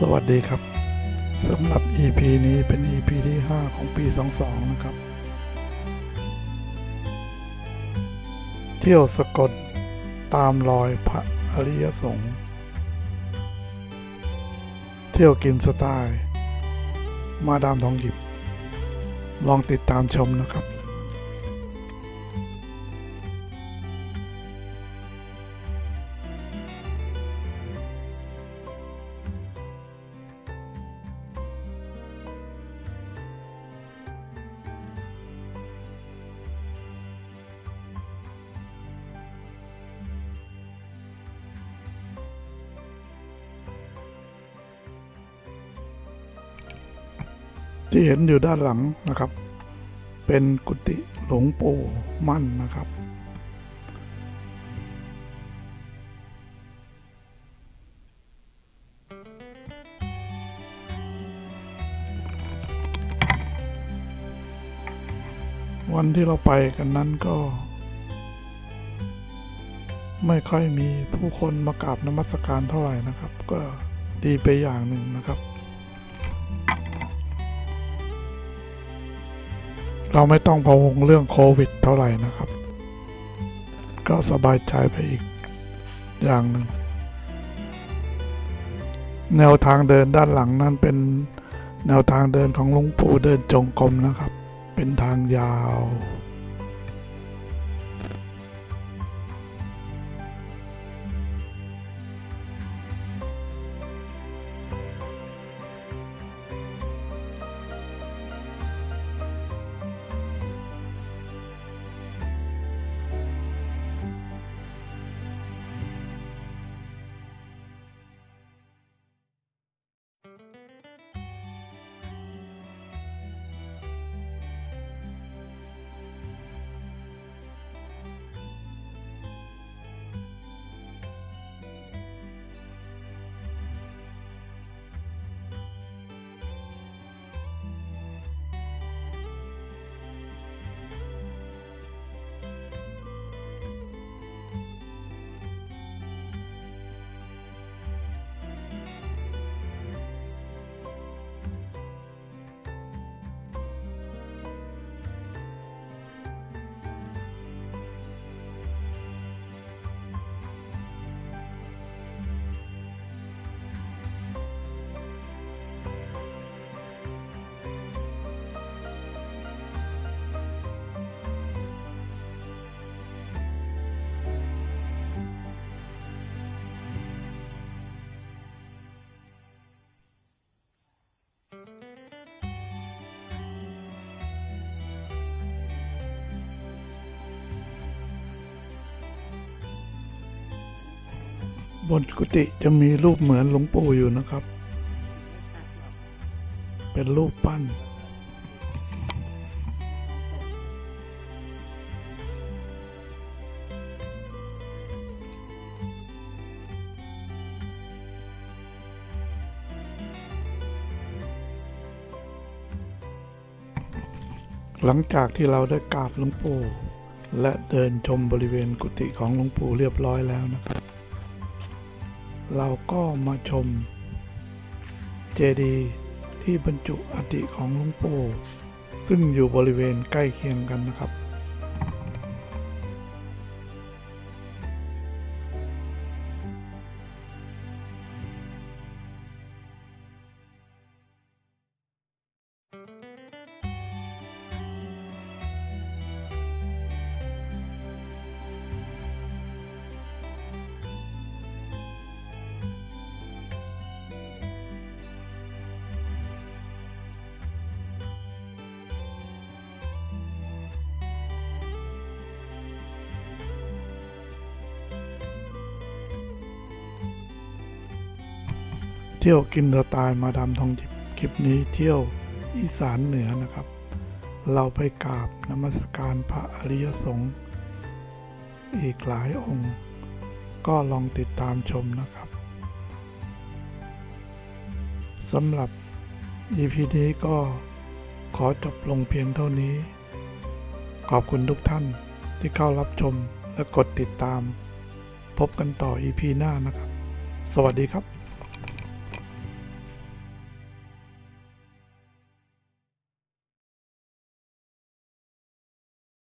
สวัสดีครับสำหรับ EP นี้เป็น EP ที่ 5 ของปี 22 นะครับ เที่ยวสะกดตามรอยพระอริยสงฆ์เที่ยวกินสไตล์ มาดามทองหยิบ ลองติดตามชมนะครับ ที่เห็นอยู่ด้านหลังนะครับ เป็นกุฏิหลวงปู่มั่นนะครับ วันที่เราไปกันนั้นก็ ไม่ค่อยมีผู้คนมากราบนมัสการเท่าไหร่นะครับ ก็ดีไปอย่างหนึ่งนะครับ เราไม่ต้องพะวงเรื่องโควิดเท่าไหร่นะครับ ก็สบายใจไปอีกอย่างหนึ่งแนวทางเดินด้านหลังนั้นเป็นแนวทางเดินของหลวงปู่เดินจงกรมนะครับ เป็นทางยาว บนกุฏิจะมีรูปเหมือนหลวงปู่อยู่นะครับ เป็นรูปปั้น หลังจากที่เราได้กราบหลวงปู่และเดินชมบริเวณกุฏิของหลวงปู่เรียบร้อยแล้วนะครับ เราก็มาชม เจดีย์ที่บรรจุอัฐิของหลวงปู่ซึ่งอยู่บริเวณใกล้เคียงกันนะครับ เที่ยวกินสไตล์มาดามทองหยิบคลิปนี้เที่ยวอีสานเหนือนะครับ เราไปกราบนมัสการพระอริยสงฆ์อีกหลายองค์ ก็ลองติดตามชมนะครับสำหรับ EP นี้ก็ขอจบลงเพียงเท่านี้ ขอบคุณทุกท่านที่เข้ารับชมและกดติดตาม พบกันต่อ EP หน้านะครับ สวัสดีครับ